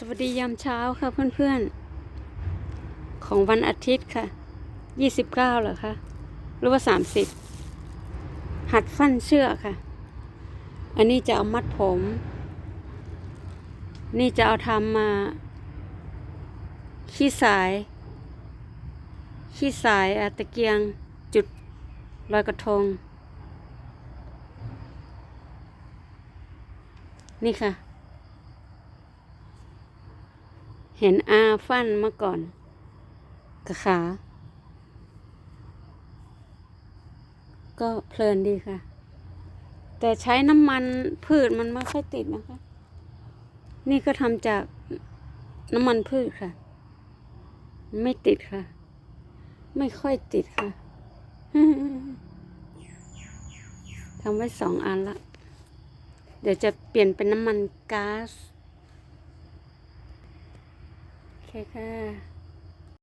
สวัสดียามเช้าค่ะเพื่อนๆ ของวันอาทิตย์ค่ะยี่สิบเก้าเหรอคะ หรือว่าสามสิบหัดฟันเชือกค่ะ อันนี้จะเอามัดผม นี่จะเอาทำมาขี้สาย ขี้สายอะตะเกียงจุดลอยกระทง นี่ค่ะ เห็นอาฟันมาก่อนกับขา ก็เพลินดีค่ะ แต่ใช้น้ำมันพืชมันไม่ค่อยติดนะคะ นี่ก็ทำจากน้ำมันพืชค่ะ ไม่ติดค่ะ ไม่ค่อยติดค่ะทำไว้สองอันละ เดี๋ยวจะเปลี่ยนเป็นน้ำมันก๊าซ โอเค ค่ะ